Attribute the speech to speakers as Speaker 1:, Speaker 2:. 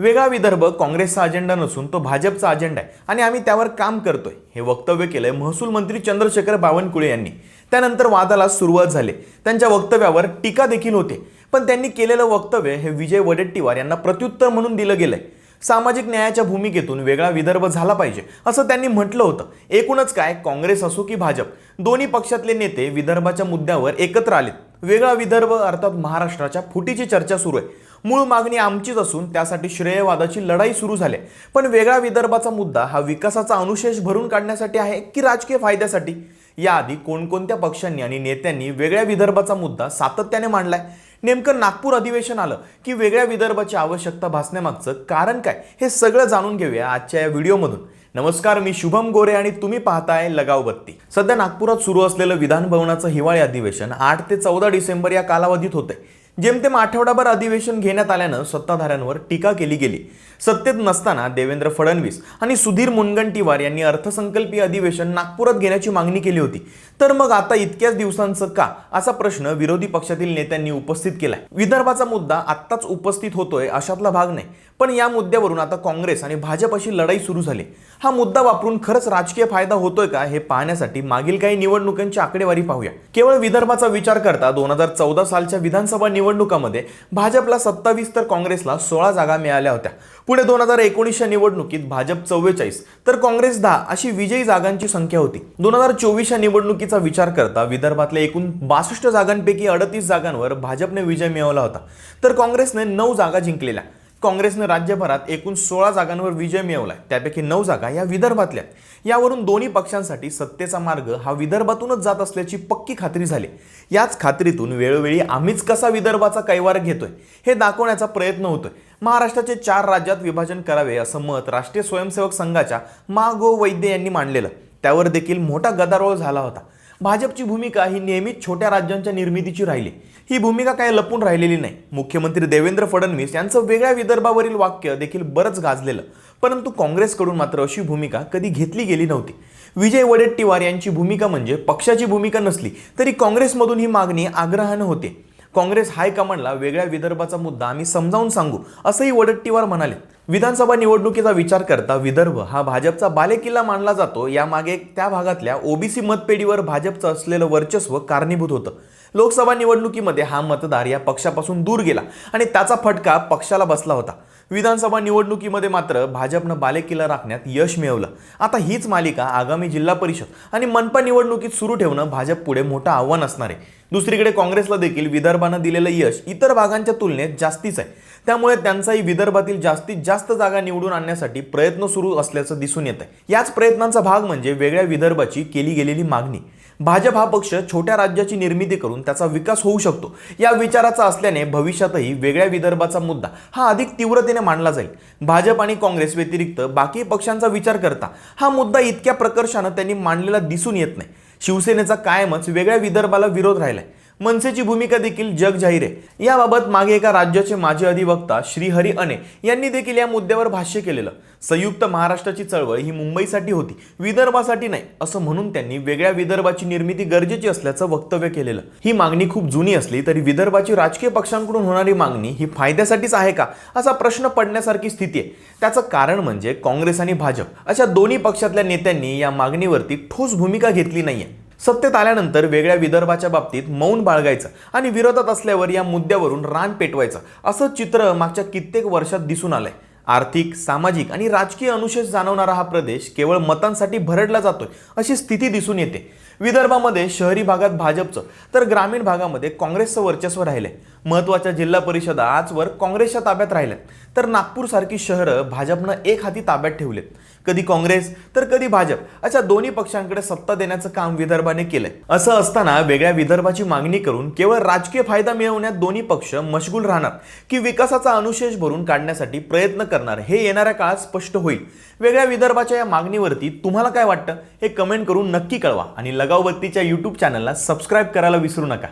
Speaker 1: वेगळा विदर्भ काँग्रेसचा अजेंडा नसून तो भाजपचा अजेंडा आहे. आणि आम्ही त्यावर काम करतोय. हे वक्तव्य केलंय महसूल मंत्री चंद्रशेखर बावनकुळे यांनी. त्यानंतर वादाला सुरुवात झाली. त्यांच्या वक्तव्यावर टीका देखील होते. पण त्यांनी केलेलं वक्तव्य हे विजय वडेट्टीवार यांना प्रत्युत्तर म्हणून दिलं गेलंय. सामाजिक न्यायाच्या भूमिकेतून वेगळा विदर्भ झाला पाहिजे असं त्यांनी म्हटलं होतं. एकूणच काय काँग्रेस असो की भाजप दोन्ही पक्षातले नेते विदर्भाच्या मुद्द्यावर एकत्र आलेत. वेगळा विदर्भ अर्थात महाराष्ट्राच्या फुटीची चर्चा सुरू आहे. मूळ मागणी आमचीच असून त्यासाठी श्रेयवादाची लढाई सुरू झाली. आहे. पण वेगळा विदर्भाचा मुद्दा हा विकासाचा अनुशेष भरून काढण्यासाठी आहे की राजकीय फायद्यासाठी? याआधी कोणकोणत्या पक्षांनी आणि नेत्यांनी वेगळ्या विदर्भाचा मुद्दा सातत्याने मांडलाय? नेमकं नागपूर अधिवेशन आलं की वेगळ्या विदर्भाची आवश्यकता भासण्यामागचं कारण काय? हे सगळं जाणून घेऊया आजच्या या व्हिडिओमधून. नमस्कार मी शुभम गोरे आणि तुम्ही पाहताय लगाव बत्ती. सध्या नागपुरात सुरू असलेलं विधान भवनाचं हिवाळी अधिवेशन आठ ते चौदा डिसेंबर या कालावधीत होतंय. जेमतेम आठवडाभर अधिवेशन घेण्यात आल्यानं सत्ताधाऱ्यांवर टीका केली गेली. सत्तेत नसताना देवेंद्र फडणवीस आणि सुधीर मुनगंटीवार यांनी अर्थसंकल्पीय अधिवेशन नागपुरात घेण्याची मागणी केली होती. तर मग आता इतक्याच दिवसांचं का? असा प्रश्न विरोधी पक्षातील नेत्यांनी उपस्थित केलाय. विदर्भाचा मुद्दा आत्ताच उपस्थित होतोय अशातला भाग नाही. पण या मुद्द्यावरून आता काँग्रेस आणि भाजप अशी लढाई सुरू झाली. हा मुद्दा वापरून खरंच राजकीय फायदा होतोय का हे पाहण्यासाठी मागील काही निवडणुकांची आकडेवारी पाहूया. केवळ विदर्भाचा विचार करता दोन हजार चौदा सालच्या विधानसभा निवडणुकामध्ये भाजपला सत्तावीस तर काँग्रेसला सोळा जागा मिळाल्या होत्या. पुढे दोन हजार एकोणीसच्या निवडणुकीत भाजप चव्वेचाळीस तर काँग्रेस दहा अशी विजयी जागांची संख्या होती. दोन हजार चोवीसच्या निवडणुकीचा विचार करता विदर्भातल्या एकूण बासष्ट जागांपैकी अडतीस जागांवर भाजपने विजय मिळवला होता. तर काँग्रेसने नऊ जागा जिंकलेल्या. काँग्रेसनं राज्यभरात एकूण सोळा जागांवर विजय मिळवलाय. त्यापैकी नऊ जागा या विदर्भातल्या आहेत. यावरून दोन्ही पक्षांसाठी सत्तेचा मार्ग हा विदर्भातूनच जात असल्याची पक्की खात्री झाली. याच खात्रीतून वेळोवेळी आम्हीच कसा विदर्भाचा कैवार घेतोय हे दाखवण्याचा प्रयत्न होतोय. महाराष्ट्राचे चार राज्यात विभाजन करावे असं मत राष्ट्रीय स्वयंसेवक संघाच्या मा गो वैद्य यांनी मांडलेलं. त्यावर देखील मोठा गदारोळ झाला होता. भाजपची भूमिका ही नेहमीच छोट्या राज्यांच्या निर्मितीची राहिली. ही भूमिका काय लपून राहिलेली नाही. मुख्यमंत्री देवेंद्र फडणवीस यांचं वेगळ्या विदर्भावरील वाक्य देखील बरंच गाजलेलं. परंतु काँग्रेसकडून मात्र अशी भूमिका कधी घेतली गेली नव्हती. विजय वडेट्टीवार यांची भूमिका म्हणजे पक्षाची भूमिका नसली तरी काँग्रेसमधून ही मागणी आग्रहानं होते. काँग्रेस हायकमांडला वेगळ्या विदर्भाचा मुद्दा आम्ही समजावून सांगू असंही वडट्टीवार म्हणाले. विधानसभा निवडणुकीचा विचार करता विदर्भ हा भाजपचा बालेकिल्ला मानला जातो. यामागे त्या भागातल्या ओबीसी मतपेढीवर भाजपचं असलेलं वर्चस्व कारणीभूत होतं. लोकसभा निवडणुकीमध्ये हा मतदार या पक्षापासून दूर गेला आणि त्याचा फटका पक्षाला बसला होता. विधानसभा निवडणुकीमध्ये मात्र भाजपनं बालेकिल्ला राखण्यात यश मिळवलं. आता हीच मालिका आगामी जिल्हा परिषद आणि मनपा निवडणुकीत सुरू ठेवणं भाजप पुढे मोठं आव्हान असणार आहे. दुसरीकडे काँग्रेसला देखील विदर्भानं दिलेलं यश इतर भागांच्या तुलनेत जास्तीच आहे. त्यामुळे त्यांचाही विदर्भातील जास्तीत जास्त जागा निवडून आणण्यासाठी प्रयत्न सुरू असल्याचं दिसून येत आहे याच प्रयत्नांचा भाग म्हणजे वेगळ्या विदर्भाची केली गेलेली मागणी. भाजप हा पक्ष छोट्या राज्याची निर्मिती करून त्याचा विकास होऊ शकतो या विचाराचा असल्याने भविष्यातही वेगळ्या विदर्भाचा मुद्दा हा अधिक तीव्रतेने मांडला जाईल. भाजप आणि काँग्रेस व्यतिरिक्त बाकी पक्षांचा विचार करता हा मुद्दा इतक्या प्रकर्षानं त्यांनी मांडलेला दिसून येत नाही. शिवसेनेचा कायमच वेगळ्या विदर्भाला विरोध राहिलाय. मनसेची भूमिका देखील जग जाहीर आहे. याबाबत मागे एका राज्याचे माजी अधिवक्ता श्रीहरी अने यांनी देखील या मुद्द्यावर भाष्य केलेलं. संयुक्त महाराष्ट्राची चळवळ ही मुंबईसाठी होती विदर्भासाठी नाही असं म्हणून त्यांनी वेगळ्या विदर्भाची निर्मिती गरजेची असल्याचं वक्तव्य केलेलं. ही मागणी खूप जुनी असली तरी विदर्भाची राजकीय पक्षांकडून होणारी मागणी ही फायद्यासाठीच आहे का असा प्रश्न पडण्यासारखी स्थिती आहे. त्याचं कारण म्हणजे काँग्रेस आणि भाजप अशा दोन्ही पक्षातल्या नेत्यांनी या मागणीवरती ठोस भूमिका घेतली नाहीये. सत्तेत आल्यानंतर वेगळ्या विदर्भाच्या बाबतीत मौन बाळगायचं आणि विरोधात असल्यावर या मुद्द्यावरून रान पेटवायचं. असं चित्र मागच्या कित्येक वर्षात दिसून आलंय. आर्थिक सामाजिक आणि राजकीय अनुशेष जाणवणारा हा प्रदेश केवळ मतांसाठी भरडला जातोय अशी स्थिती दिसून येते. विदर्भामध्ये शहरी भागात भाजपचं तर ग्रामीण भागामध्ये काँग्रेसचं वर्चस्व राहिलंय. महत्त्वाच्या जिल्हा परिषदा आजवर काँग्रेसच्या ताब्यात राहिल्या तर नागपूरसारखी शहरं भाजपनं एक हाती ताब्यात ठेवलेत. कधी काँग्रेस तर कधी भाजप. अशा दोन्ही पक्षांकडे सत्ता देण्याचं काम विदर्भाने केलंय. असं असताना वेगळ्या विदर्भाची मागणी करून केवळ राजकीय फायदा मिळवण्यात दोन्ही पक्ष मशगूल राहणार की विकासाचा अनुशेष भरून काढण्यासाठी प्रयत्न करणार हे येणाऱ्या काळात स्पष्ट होईल. वेगळ्या विदर्भाच्या या मागणीवरती तुम्हाला काय वाटतं हे कमेंट करून नक्की कळवा. आणि लगावबत्तीच्या यूट्यूब चॅनलला सबस्क्राईब करायला विसरू नका.